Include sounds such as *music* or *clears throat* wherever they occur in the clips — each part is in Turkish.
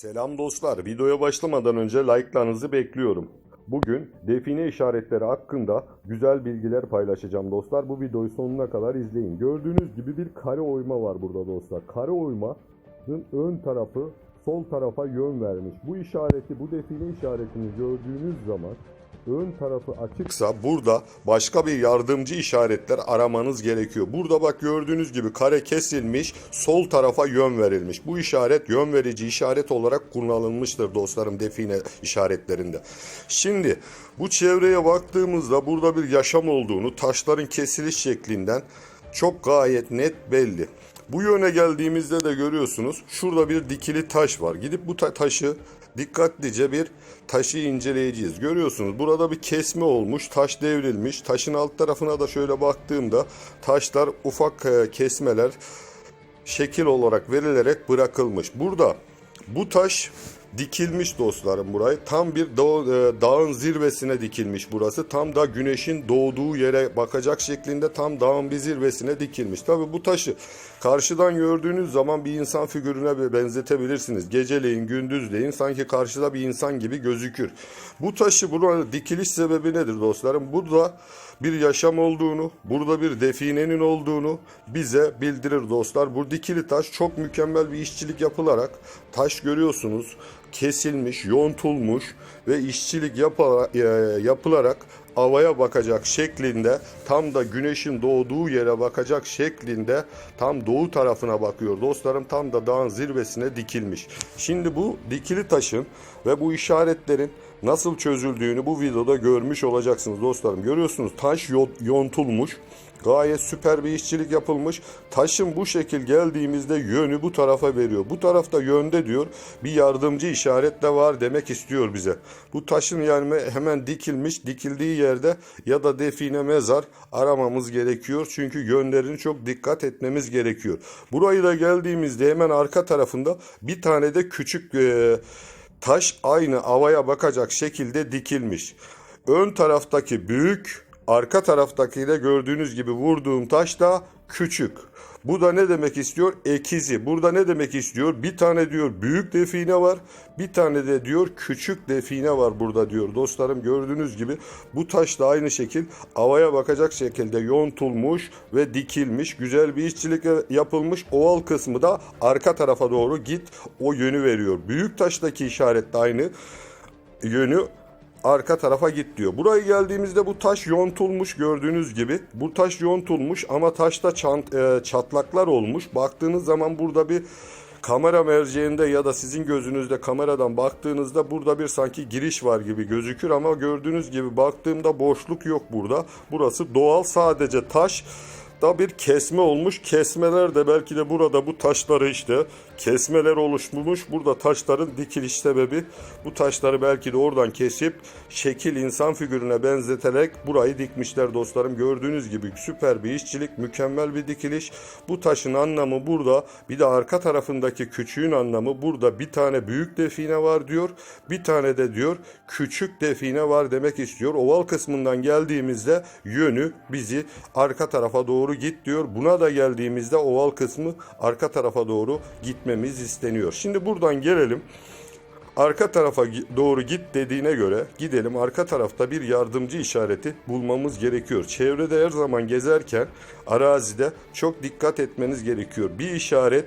Selam dostlar. Videoya başlamadan önce like'larınızı bekliyorum. Bugün define işaretleri hakkında güzel bilgiler paylaşacağım dostlar. Bu videoyu sonuna kadar izleyin. Gördüğünüz gibi bir kare oyma var burada dostlar. Kare oymanın ön tarafı sol tarafa yön vermiş. Bu işareti, bu define işaretini gördüğünüz zaman ön tarafı açıksa burada başka bir yardımcı işaretler aramanız gerekiyor. Burada bak gördüğünüz gibi kare kesilmiş, sol tarafa yön verilmiş. Bu işaret yön verici işaret olarak kullanılmıştır dostlarım define işaretlerinde. Şimdi bu çevreye baktığımızda burada bir yaşam olduğunu taşların kesiliş şeklinden çok gayet net belli. Bu yöne geldiğimizde de görüyorsunuz şurada bir dikili taş var. Gidip bu ta- taşı dikkatlice bir taşı inceleyeceğiz. Görüyorsunuz burada bir kesme olmuş, taş devrilmiş. Taşın alt tarafına da şöyle baktığımda taşlar ufak e, kesmeler şekil olarak verilerek bırakılmış. Burada bu taş dikilmiş dostlarım burayı. Tam bir dağ- e, dağın zirvesine dikilmiş burası. Tam da güneşin doğduğu yere bakacak şeklinde tam dağın bir zirvesine dikilmiş. Tabi bu taşı karşıdan gördüğünüz zaman bir insan figürüne benzetebilirsiniz. Geceleyin gündüzleyin sanki karşıda bir insan gibi gözükür. Bu taşı buraya dikiliş sebebi nedir dostlarım? Burada bir yaşam olduğunu, burada bir definenin olduğunu bize bildirir dostlar. Bu dikili taş çok mükemmel bir işçilik yapılarak taş görüyorsunuz kesilmiş, yontulmuş ve işçilik e, yapılarak havaya bakacak şeklinde tam da güneşin doğduğu yere bakacak şeklinde tam doğu tarafına bakıyor dostlarım tam da dağın zirvesine dikilmiş. Şimdi bu dikili taşın ve bu işaretlerin nasıl çözüldüğünü bu videoda görmüş olacaksınız dostlarım. Görüyorsunuz taş yo- yontulmuş. Gayet süper bir işçilik yapılmış. Taşın bu şekil geldiğimizde yönü bu tarafa veriyor. Bu tarafta yönde diyor bir yardımcı işaret de var demek istiyor bize. Bu taşın yani hemen dikilmiş dikildiği yerde ya da define mezar aramamız gerekiyor. Çünkü yönlerini çok dikkat etmemiz gerekiyor. Burayı da geldiğimizde hemen arka tarafında bir tane de küçük e, taş aynı havaya bakacak şekilde dikilmiş. Ön taraftaki büyük Arka gördüğünüz gibi vurduğum taş da küçük. Bu da ne demek istiyor? Ekizi. Burada ne demek istiyor? Bir tane diyor büyük define var. Bir tane de diyor küçük define var burada diyor. Dostlarım gördüğünüz gibi bu taş da aynı şekil havaya bakacak şekilde yontulmuş ve dikilmiş. Güzel bir işçilik yapılmış. Oval kısmı da arka tarafa doğru git o yönü veriyor. Büyük taştaki işaret de aynı yönü arka tarafa git diyor. Buraya geldiğimizde bu taş yontulmuş gördüğünüz gibi. Bu taş yontulmuş ama taşta çant, e, çatlaklar olmuş. Baktığınız zaman burada bir kamera merceğinde ya da sizin gözünüzde kameradan baktığınızda burada bir sanki giriş var gibi gözükür ama gördüğünüz gibi baktığımda boşluk yok burada. Burası doğal sadece taş da bir kesme olmuş. Kesmeler de belki de burada bu taşları işte kesmeler oluşmuş. Burada taşların dikiliş sebebi bu taşları belki de oradan kesip şekil insan figürüne benzeterek burayı dikmişler dostlarım. Gördüğünüz gibi süper bir işçilik, mükemmel bir dikiliş. Bu taşın anlamı burada. Bir de arka tarafındaki küçüğün anlamı burada bir tane büyük define var diyor. Bir tane de diyor küçük define var demek istiyor. Oval kısmından geldiğimizde yönü bizi arka tarafa doğru git diyor. Buna da geldiğimizde oval kısmı arka tarafa doğru gitmemiz isteniyor. Şimdi buradan gelelim. Arka tarafa doğru git dediğine göre gidelim arka tarafta bir yardımcı işareti bulmamız gerekiyor. Çevrede her zaman gezerken arazide çok dikkat etmeniz gerekiyor. Bir işaret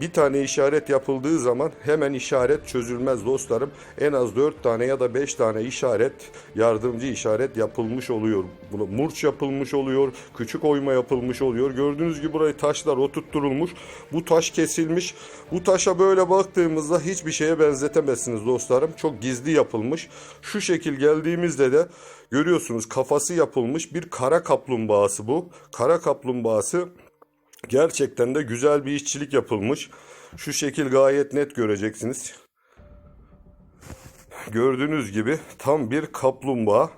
bir tane işaret yapıldığı zaman hemen işaret çözülmez dostlarım. En az 4 tane ya da 5 tane işaret yardımcı işaret yapılmış oluyor. Bunu murç yapılmış oluyor, küçük oyma yapılmış oluyor. Gördüğünüz gibi burayı taşlar oturtturulmuş. Bu taş kesilmiş. Bu taşa böyle baktığımızda hiçbir şeye benzetemezsiniz dostlarım. Çok gizli yapılmış. Şu şekil geldiğimizde de görüyorsunuz kafası yapılmış bir kara kaplumbağası bu. Kara kaplumbağası Gerçekten de güzel bir işçilik yapılmış. Şu şekil gayet net göreceksiniz. Gördüğünüz gibi tam bir kaplumbağa.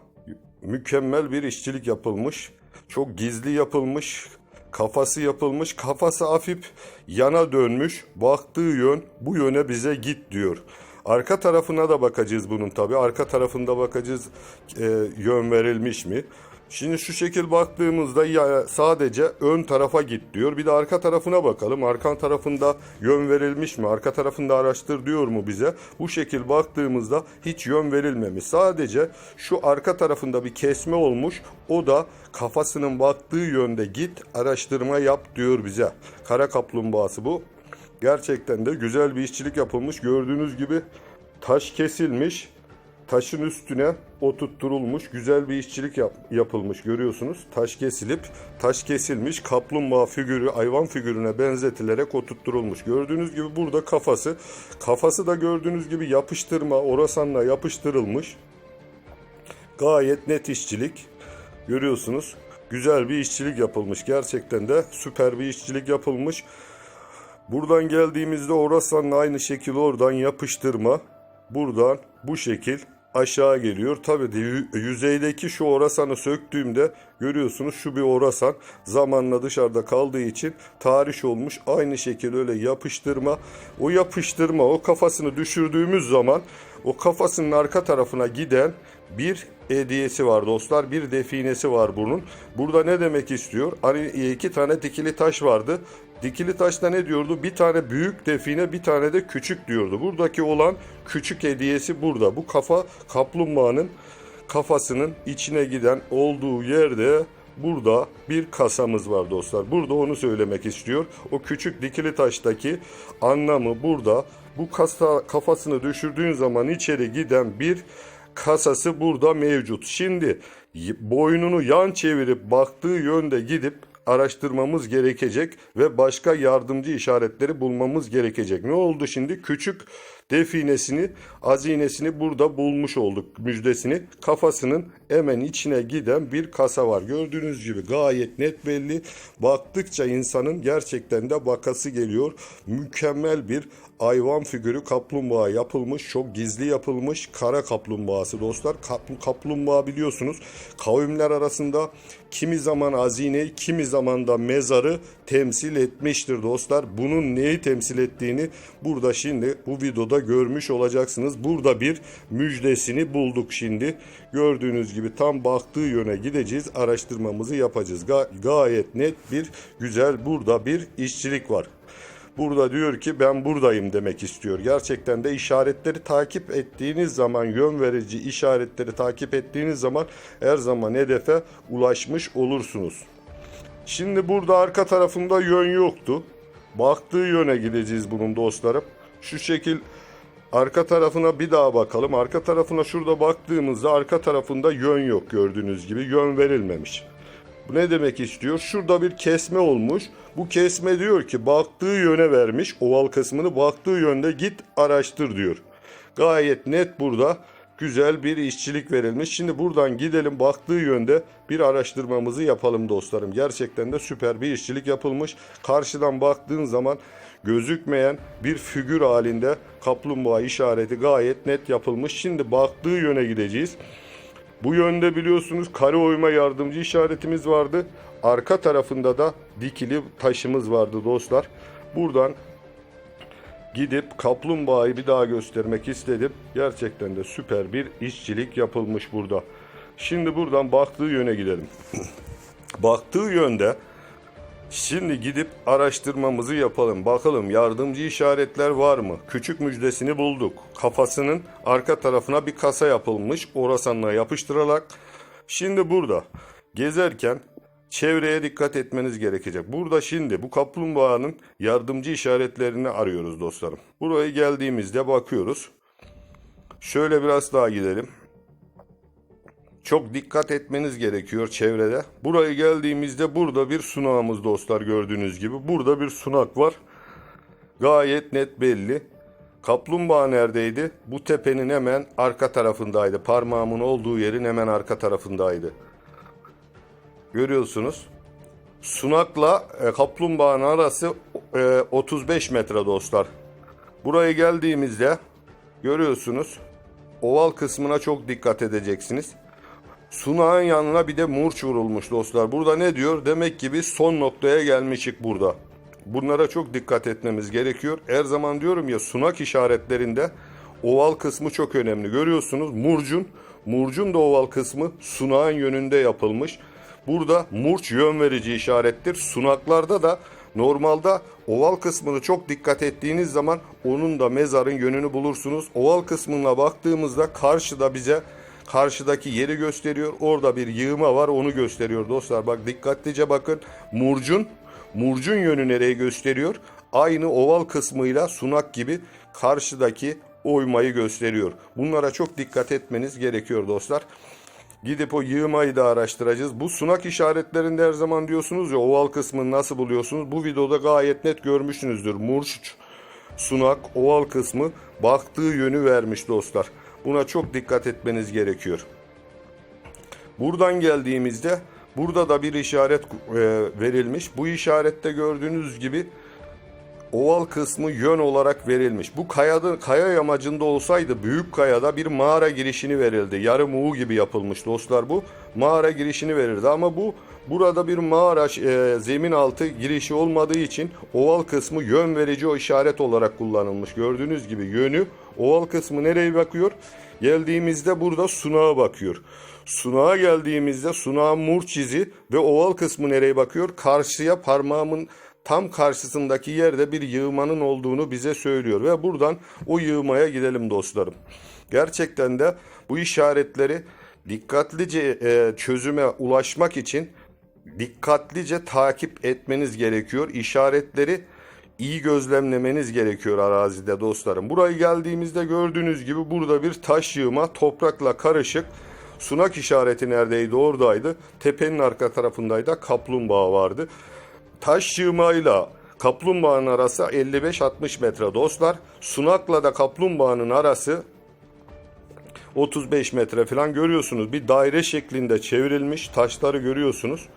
Mükemmel bir işçilik yapılmış. Çok gizli yapılmış. Kafası yapılmış. Kafası hafif yana dönmüş. Baktığı yön bu yöne bize git diyor. Arka tarafına da bakacağız bunun tabi. Arka tarafında bakacağız e, yön verilmiş mi? Şimdi şu şekil baktığımızda ya sadece ön tarafa git diyor. Bir de arka tarafına bakalım. Arka tarafında yön verilmiş mi? Arka tarafında araştır diyor mu bize? Bu şekil baktığımızda hiç yön verilmemiş. Sadece şu arka tarafında bir kesme olmuş. O da kafasının baktığı yönde git araştırma yap diyor bize. Kara kaplumbağası bu. Gerçekten de güzel bir işçilik yapılmış. Gördüğünüz gibi taş kesilmiş taşın üstüne oturtturulmuş güzel bir işçilik yap- yapılmış görüyorsunuz. Taş kesilip taş kesilmiş kaplumbağa figürü hayvan figürüne benzetilerek oturtturulmuş. Gördüğünüz gibi burada kafası kafası da gördüğünüz gibi yapıştırma orasanla yapıştırılmış. Gayet net işçilik görüyorsunuz. Güzel bir işçilik yapılmış. Gerçekten de süper bir işçilik yapılmış. Buradan geldiğimizde orasanla aynı şekil oradan yapıştırma. Buradan bu şekil aşağı geliyor. Yü- yüzeydeki şu orasanı söktüğümde görüyorsunuz şu bir orasan zamanla dışarıda kaldığı için tarih olmuş. Aynı şekil öyle yapıştırma. O yapıştırma o kafasını düşürdüğümüz zaman o kafasının arka tarafına giden bir hediyesi var dostlar. Bir definesi var bunun. Burada ne demek istiyor? Hani iki tane dikili taş vardı. Dikili taşta ne diyordu? Bir tane büyük define, bir tane de küçük diyordu. Buradaki olan küçük hediyesi burada. Bu kafa kaplumbağanın kafasının içine giden olduğu yerde burada bir kasamız var dostlar. Burada onu söylemek istiyor. O küçük dikili taştaki anlamı burada. Bu kasa kafasını düşürdüğün zaman içeri giden bir kasası burada mevcut. Şimdi boynunu yan çevirip baktığı yönde gidip araştırmamız gerekecek ve başka yardımcı işaretleri bulmamız gerekecek. Ne oldu şimdi? Küçük definesini, azinesini burada bulmuş olduk müjdesini. Kafasının hemen içine giden bir kasa var. Gördüğünüz gibi gayet net belli. Baktıkça insanın gerçekten de bakası geliyor. Mükemmel bir hayvan figürü kaplumbağa yapılmış. Çok gizli yapılmış. Kara kaplumbağası dostlar. Kap- kaplumbağa biliyorsunuz kavimler arasında kimi zaman hazineyi kimi zaman da mezarı temsil etmiştir dostlar. Bunun neyi temsil ettiğini burada şimdi bu videoda görmüş olacaksınız. Burada bir müjdesini bulduk şimdi. Gördüğünüz gibi tam baktığı yöne gideceğiz. Araştırmamızı yapacağız. Ga- gayet net bir güzel burada bir işçilik var. Burada diyor ki ben buradayım demek istiyor. Gerçekten de işaretleri takip ettiğiniz zaman yön verici işaretleri takip ettiğiniz zaman her zaman hedefe ulaşmış olursunuz. Şimdi burada arka tarafında yön yoktu. Baktığı yöne gideceğiz bunun dostlarım. Şu şekil arka tarafına bir daha bakalım. Arka tarafına şurada baktığımızda arka tarafında yön yok gördüğünüz gibi. Yön verilmemiş. Bu ne demek istiyor? Şurada bir kesme olmuş. Bu kesme diyor ki baktığı yöne vermiş. Oval kısmını baktığı yönde git araştır diyor. Gayet net burada güzel bir işçilik verilmiş. Şimdi buradan gidelim baktığı yönde bir araştırmamızı yapalım dostlarım. Gerçekten de süper bir işçilik yapılmış. Karşıdan baktığın zaman gözükmeyen bir figür halinde kaplumbağa işareti gayet net yapılmış. Şimdi baktığı yöne gideceğiz. Bu yönde biliyorsunuz kare oyma yardımcı işaretimiz vardı. Arka tarafında da dikili taşımız vardı dostlar. Buradan gidip kaplumbağayı bir daha göstermek istedim. Gerçekten de süper bir işçilik yapılmış burada. Şimdi buradan baktığı yöne gidelim. *clears throat* baktığı yönde Şimdi gidip araştırmamızı yapalım. Bakalım yardımcı işaretler var mı? Küçük müjdesini bulduk. Kafasının arka tarafına bir kasa yapılmış. Orasanla yapıştırarak. Şimdi burada gezerken çevreye dikkat etmeniz gerekecek. Burada şimdi bu kaplumbağanın yardımcı işaretlerini arıyoruz dostlarım. Buraya geldiğimizde bakıyoruz. Şöyle biraz daha gidelim. Çok dikkat etmeniz gerekiyor çevrede. Buraya geldiğimizde burada bir sunağımız dostlar gördüğünüz gibi. Burada bir sunak var. Gayet net belli. Kaplumbağa neredeydi? Bu tepenin hemen arka tarafındaydı. Parmağımın olduğu yerin hemen arka tarafındaydı. Görüyorsunuz. Sunakla e, kaplumbağanın arası e, 35 metre dostlar. Buraya geldiğimizde görüyorsunuz. Oval kısmına çok dikkat edeceksiniz. Sunağın yanına bir de murç vurulmuş dostlar. Burada ne diyor? Demek ki biz son noktaya gelmişik burada. Bunlara çok dikkat etmemiz gerekiyor. Her zaman diyorum ya sunak işaretlerinde oval kısmı çok önemli. Görüyorsunuz murcun Murcun da oval kısmı sunağın yönünde yapılmış. Burada murç yön verici işarettir. Sunaklarda da normalde oval kısmını çok dikkat ettiğiniz zaman onun da mezarın yönünü bulursunuz. Oval kısmına baktığımızda karşıda bize karşıdaki yeri gösteriyor. Orada bir yığma var onu gösteriyor dostlar. Bak dikkatlice bakın. Murcun murcun yönü nereye gösteriyor? Aynı oval kısmıyla sunak gibi karşıdaki oymayı gösteriyor. Bunlara çok dikkat etmeniz gerekiyor dostlar. Gidip o yığmayı da araştıracağız. Bu sunak işaretlerinde her zaman diyorsunuz ya oval kısmını nasıl buluyorsunuz? Bu videoda gayet net görmüşsünüzdür. Murç, sunak, oval kısmı baktığı yönü vermiş dostlar. Buna çok dikkat etmeniz gerekiyor. Buradan geldiğimizde burada da bir işaret e, verilmiş. Bu işarette gördüğünüz gibi oval kısmı yön olarak verilmiş. Bu kayada, kaya yamacında olsaydı büyük kayada bir mağara girişini verildi. Yarım U gibi yapılmış dostlar bu. Mağara girişini verirdi ama bu burada bir mağara e, zemin altı girişi olmadığı için oval kısmı yön verici o işaret olarak kullanılmış. Gördüğünüz gibi yönü oval kısmı nereye bakıyor? Geldiğimizde burada sunağa bakıyor. Sunağa geldiğimizde sunağın murç izi ve oval kısmı nereye bakıyor? Karşıya parmağımın tam karşısındaki yerde bir yığmanın olduğunu bize söylüyor ve buradan o yığmaya gidelim dostlarım. Gerçekten de bu işaretleri dikkatlice e, çözüme ulaşmak için dikkatlice takip etmeniz gerekiyor. İşaretleri iyi gözlemlemeniz gerekiyor arazide dostlarım. Buraya geldiğimizde gördüğünüz gibi burada bir taş yığma toprakla karışık. Sunak işareti neredeydi? Oradaydı. Tepenin arka tarafındaydı. Kaplumbağa vardı. Taş yığmayla kaplumbağanın arası 55-60 metre dostlar. Sunakla da kaplumbağanın arası 35 metre falan görüyorsunuz. Bir daire şeklinde çevrilmiş taşları görüyorsunuz.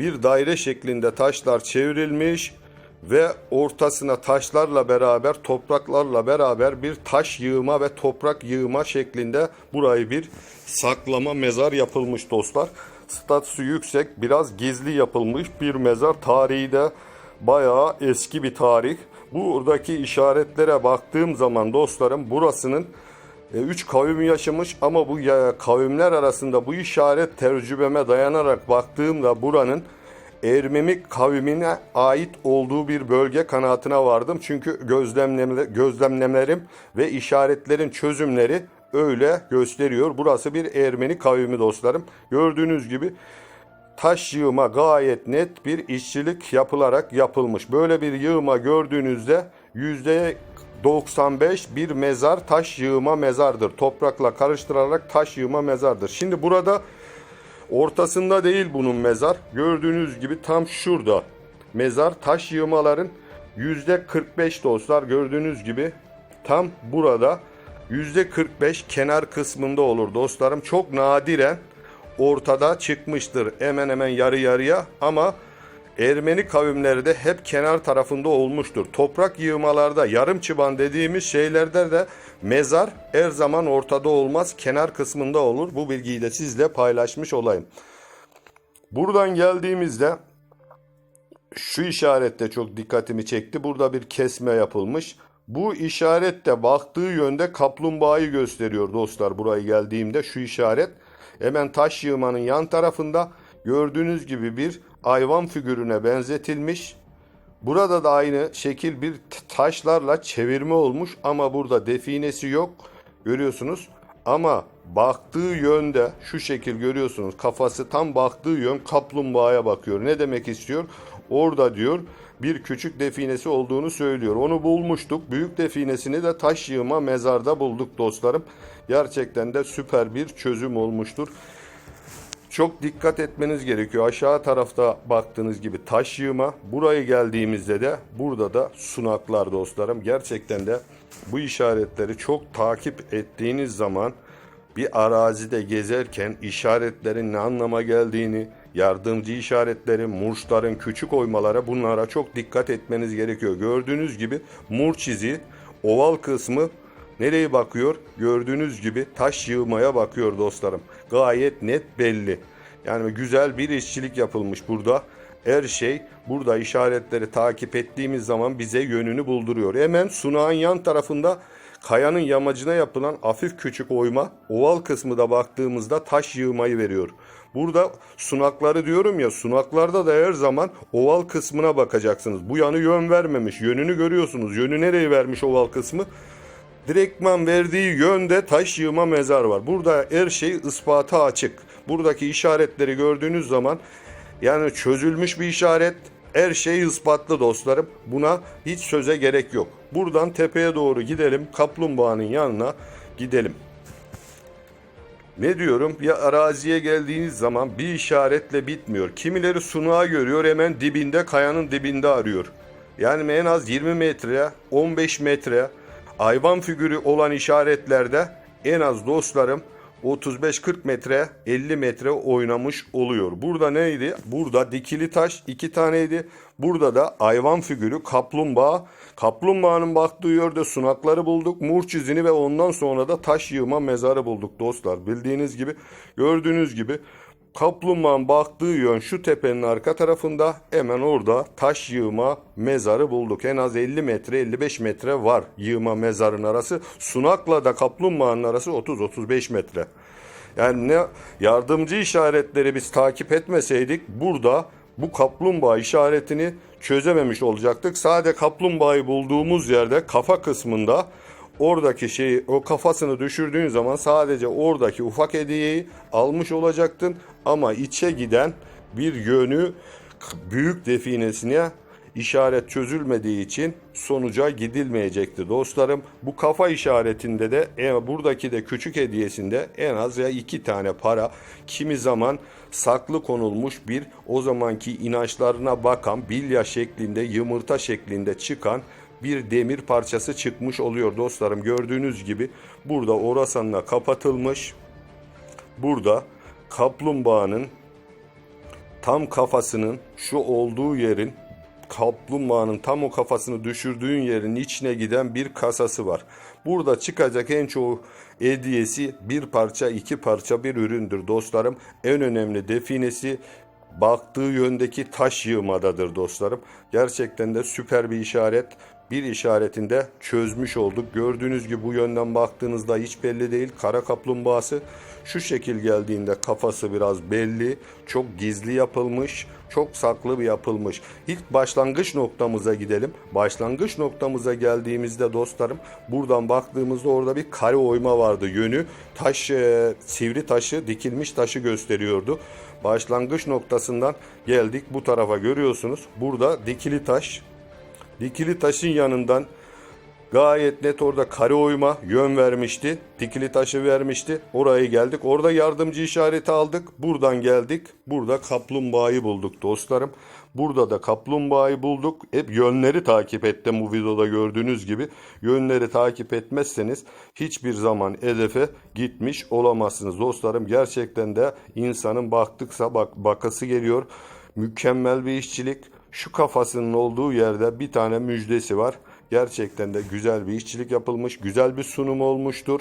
Bir daire şeklinde taşlar çevrilmiş ve ortasına taşlarla beraber topraklarla beraber bir taş yığma ve toprak yığma şeklinde burayı bir saklama mezar yapılmış dostlar. Statüsü yüksek biraz gizli yapılmış bir mezar tarihi de bayağı eski bir tarih. Buradaki işaretlere baktığım zaman dostlarım burasının 3 kavim yaşamış ama bu kavimler arasında bu işaret tecrübeme dayanarak baktığımda buranın Ermemik kavmine ait olduğu bir bölge kanaatine vardım. Çünkü gözlemleme, gözlemlemlerim ve işaretlerin çözümleri öyle gösteriyor. Burası bir Ermeni kavmi dostlarım. Gördüğünüz gibi taş yığma gayet net bir işçilik yapılarak yapılmış. Böyle bir yığma gördüğünüzde yüzde 95 bir mezar taş yığma mezardır. Toprakla karıştırarak taş yığma mezardır. Şimdi burada ortasında değil bunun mezar. Gördüğünüz gibi tam şurada. Mezar taş yığmaların yüzde 45 dostlar gördüğünüz gibi tam burada yüzde 45 kenar kısmında olur dostlarım. Çok nadiren ortada çıkmıştır hemen hemen yarı yarıya ama Ermeni kavimleri de hep kenar tarafında olmuştur. Toprak yığmalarda yarım çıban dediğimiz şeylerde de mezar her zaman ortada olmaz, kenar kısmında olur. Bu bilgiyi de sizle paylaşmış olayım. Buradan geldiğimizde şu işarette çok dikkatimi çekti. Burada bir kesme yapılmış. Bu işarette baktığı yönde kaplumbağayı gösteriyor dostlar. Buraya geldiğimde şu işaret hemen taş yığmanın yan tarafında gördüğünüz gibi bir hayvan figürüne benzetilmiş. Burada da aynı şekil bir taşlarla çevirme olmuş ama burada definesi yok. Görüyorsunuz. Ama baktığı yönde şu şekil görüyorsunuz. Kafası tam baktığı yön kaplumbağaya bakıyor. Ne demek istiyor? Orada diyor bir küçük definesi olduğunu söylüyor. Onu bulmuştuk. Büyük definesini de taş yığma mezarda bulduk dostlarım. Gerçekten de süper bir çözüm olmuştur. Çok dikkat etmeniz gerekiyor. Aşağı tarafta baktığınız gibi taş yığma. Buraya geldiğimizde de burada da sunaklar dostlarım. Gerçekten de bu işaretleri çok takip ettiğiniz zaman bir arazide gezerken işaretlerin ne anlama geldiğini, yardımcı işaretleri, murçların küçük oymalara bunlara çok dikkat etmeniz gerekiyor. Gördüğünüz gibi murç izi oval kısmı Nereye bakıyor? Gördüğünüz gibi taş yığmaya bakıyor dostlarım. Gayet net belli. Yani güzel bir işçilik yapılmış burada. Her şey burada işaretleri takip ettiğimiz zaman bize yönünü bulduruyor. Hemen sunağın yan tarafında kayanın yamacına yapılan hafif küçük oyma, oval kısmı da baktığımızda taş yığmayı veriyor. Burada sunakları diyorum ya sunaklarda da her zaman oval kısmına bakacaksınız. Bu yanı yön vermemiş. Yönünü görüyorsunuz. Yönü nereye vermiş oval kısmı? Direktman verdiği yönde taş yığma mezar var. Burada her şey ispata açık. Buradaki işaretleri gördüğünüz zaman yani çözülmüş bir işaret. Her şey ispatlı dostlarım. Buna hiç söze gerek yok. Buradan tepeye doğru gidelim. Kaplumbağanın yanına gidelim. Ne diyorum? Ya araziye geldiğiniz zaman bir işaretle bitmiyor. Kimileri sunağı görüyor hemen dibinde kayanın dibinde arıyor. Yani en az 20 metre, 15 metre hayvan figürü olan işaretlerde en az dostlarım 35-40 metre 50 metre oynamış oluyor. Burada neydi? Burada dikili taş iki taneydi. Burada da hayvan figürü kaplumbağa. Kaplumbağanın baktığı yerde sunakları bulduk. Murç izini ve ondan sonra da taş yığma mezarı bulduk dostlar. Bildiğiniz gibi gördüğünüz gibi Kaplumbağanın baktığı yön şu tepenin arka tarafında hemen orada taş yığma mezarı bulduk. En az 50 metre 55 metre var yığma mezarın arası. Sunakla da kaplumbağanın arası 30-35 metre. Yani ne yardımcı işaretleri biz takip etmeseydik burada bu kaplumbağa işaretini çözememiş olacaktık. Sadece kaplumbağayı bulduğumuz yerde kafa kısmında oradaki şeyi o kafasını düşürdüğün zaman sadece oradaki ufak hediyeyi almış olacaktın ama içe giden bir yönü büyük definesine işaret çözülmediği için sonuca gidilmeyecekti dostlarım. Bu kafa işaretinde de e, buradaki de küçük hediyesinde en az ya iki tane para kimi zaman saklı konulmuş bir o zamanki inançlarına bakan bilya şeklinde yumurta şeklinde çıkan bir demir parçası çıkmış oluyor dostlarım. Gördüğünüz gibi burada orasanla kapatılmış. Burada kaplumbağanın tam kafasının şu olduğu yerin kaplumbağanın tam o kafasını düşürdüğün yerin içine giden bir kasası var. Burada çıkacak en çoğu hediyesi bir parça iki parça bir üründür dostlarım. En önemli definesi baktığı yöndeki taş yığmadadır dostlarım. Gerçekten de süper bir işaret. Bir işaretinde çözmüş olduk. Gördüğünüz gibi bu yönden baktığınızda hiç belli değil. Kara kaplumbağası şu şekil geldiğinde kafası biraz belli. Çok gizli yapılmış. Çok saklı bir yapılmış. İlk başlangıç noktamıza gidelim. Başlangıç noktamıza geldiğimizde dostlarım buradan baktığımızda orada bir kare oyma vardı. Yönü taş e, sivri taşı dikilmiş taşı gösteriyordu. Başlangıç noktasından geldik bu tarafa görüyorsunuz. Burada dikili taş Dikili taşın yanından gayet net orada kare oyma yön vermişti. Dikili taşı vermişti. Oraya geldik. Orada yardımcı işareti aldık. Buradan geldik. Burada kaplumbağayı bulduk dostlarım. Burada da kaplumbağayı bulduk. Hep yönleri takip ettim bu videoda gördüğünüz gibi. Yönleri takip etmezseniz hiçbir zaman hedefe gitmiş olamazsınız dostlarım. Gerçekten de insanın baktıkça bak bakası geliyor. Mükemmel bir işçilik. Şu kafasının olduğu yerde bir tane müjdesi var. Gerçekten de güzel bir işçilik yapılmış. Güzel bir sunum olmuştur.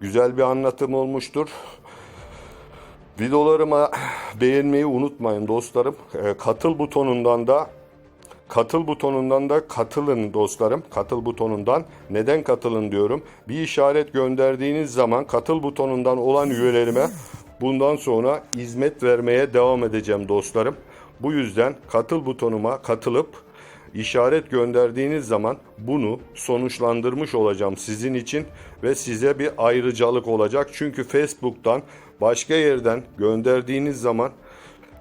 Güzel bir anlatım olmuştur. Videolarıma beğenmeyi unutmayın dostlarım. Ee, Katıl butonundan da Katıl butonundan da katılın dostlarım. Katıl butonundan neden katılın diyorum. Bir işaret gönderdiğiniz zaman katıl butonundan olan üyelerime bundan sonra hizmet vermeye devam edeceğim dostlarım. Bu yüzden katıl butonuma katılıp işaret gönderdiğiniz zaman bunu sonuçlandırmış olacağım sizin için ve size bir ayrıcalık olacak. Çünkü Facebook'tan başka yerden gönderdiğiniz zaman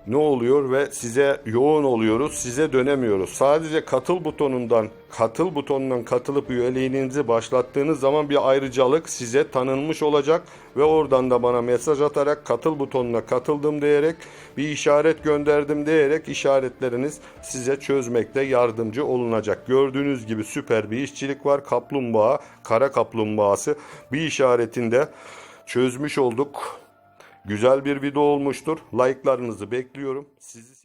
ne oluyor ve size yoğun oluyoruz, size dönemiyoruz. Sadece katıl butonundan, katıl butonundan katılıp üyeliğinizi başlattığınız zaman bir ayrıcalık size tanınmış olacak ve oradan da bana mesaj atarak katıl butonuna katıldım diyerek bir işaret gönderdim diyerek işaretleriniz size çözmekte yardımcı olunacak. Gördüğünüz gibi süper bir işçilik var. Kaplumbağa, kara kaplumbağası bir işaretinde çözmüş olduk. Güzel bir video olmuştur. Like'larınızı bekliyorum. Sizi